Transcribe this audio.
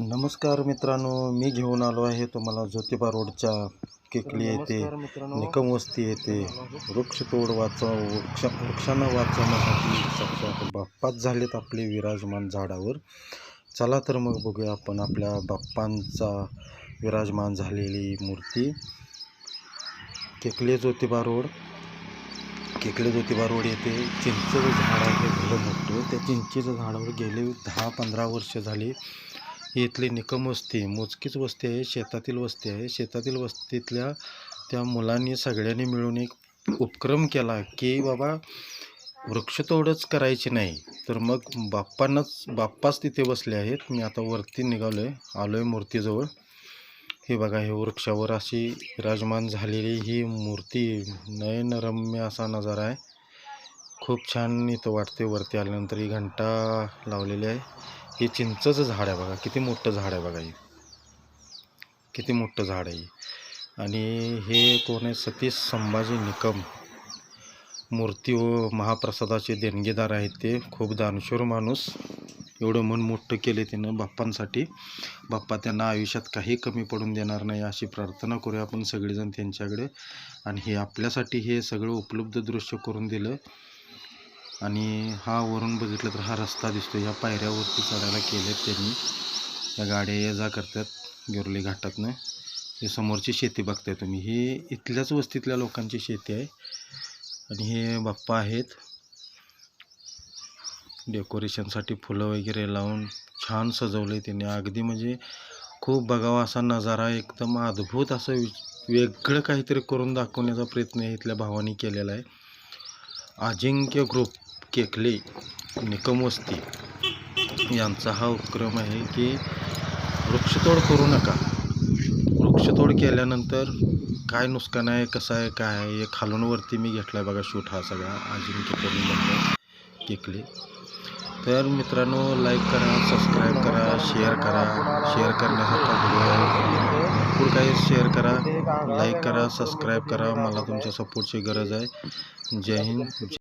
नमस्कार मित्रांनो मी घेऊन आलो आहे तुम्हाला ज्योतिबा रोडच्या केकली येथे मित्रांनो. निकम वस्ती येथे. वृक्षतोड वाचव वृक्ष वृक्षांना वाचवण्यासाठी बाप्पाच झालेत आपले विराजमान झाडावर. चला तर मग बघूया आपण आपल्या बाप्पांचा विराजमान झालेली मूर्ती. केकले ज्योतिबा रोड. केकले ज्योतिबा रोड येथे चिंचेचं झाड आहे भलं मोठं. त्या चिंचेच्या झाडावर गेले दहा पंधरा वर्ष झाली. ही इथली निकम वस्ती मोजकीच वस्ती आहे शेतातील वस्ती आहे. शेतातील वस्तीतल्या त्या मुलांनी सगळ्यांनी मिळून एक उपक्रम केला की बाबा वृक्षतोडच करायची नाही. तर मग बाप्पांनाच बाप्पाच तिथे बसले आहेत. मी आता वरती निघालो आहे आलो आहे मूर्तीजवळ. हे बघा हे वृक्षावर अशी विराजमान झालेली ही मूर्ती नयनरम्य असा नजारा आहे. खूप छान इथं वाटते वरती आल्यानंतर. ही घंटा लावलेली आहे. हे चिंचचं झाड आहे बघा. किती मोठं झाड आहे बघा हे. किती मोठं झाड आहे आणि हे कोण आहे? सतीश संभाजी निकम. मूर्ती व महाप्रसादाचे देणगीदार आहेत ते. खूप दानशूर माणूस. एवढं मन मोठं केले त्यानं बाप्पांसाठी. बाप्पा त्यांना आयुष्यात काही कमी पडून देणार नाही अशी प्रार्थना करूया आपण सगळेजण त्यांच्याकडे. आणि हे आपल्यासाठी हे सगळं उपलब्ध दृश्य करून दिलं. आणि हा वरून बघितलं तर हा रस्ता दिसतो या पायऱ्यावरती चढायला केले त्यांनी. या गाड्या ये जा करतात गिरली घाटातनं. हे समोरची शेती बघताय तुम्ही. ही इथल्याच वस्तीतल्या लोकांची शेती आहे. आणि हे बाप्पा आहेत. डेकोरेशनसाठी फुलं वगैरे लावून छान सजवलं आहे त्यांनी. अगदी म्हणजे खूप बघावा असा नजारा एकदम अद्भुत असं वि- वेगळं काहीतरी करून दाखवण्याचा प्रयत्न इथल्या भावानी केलेला आहे. अजिंक्य ग्रुप. केकले निकमोस्ती. यांचा हा उपक्रम आहे की वृक्षतोड करू नका. वृक्षतोड केल्यानंतर काय नुकसान आहे कसं आहे काय आहे हे खालून वरती मी घेतला आहे बघा शूट हा सगळा. अजिंक्य करून केकले. तर मित्रांनो लाईक करा सबस्क्राईब करा शेअर करा. शेअर करण्यासारखा व्हिडिओ आहे. भरपूर काही शेअर करा. लाईक करा सबस्क्राईब करा. मला तुमच्या सपोर्टची गरज आहे. जय हिंद.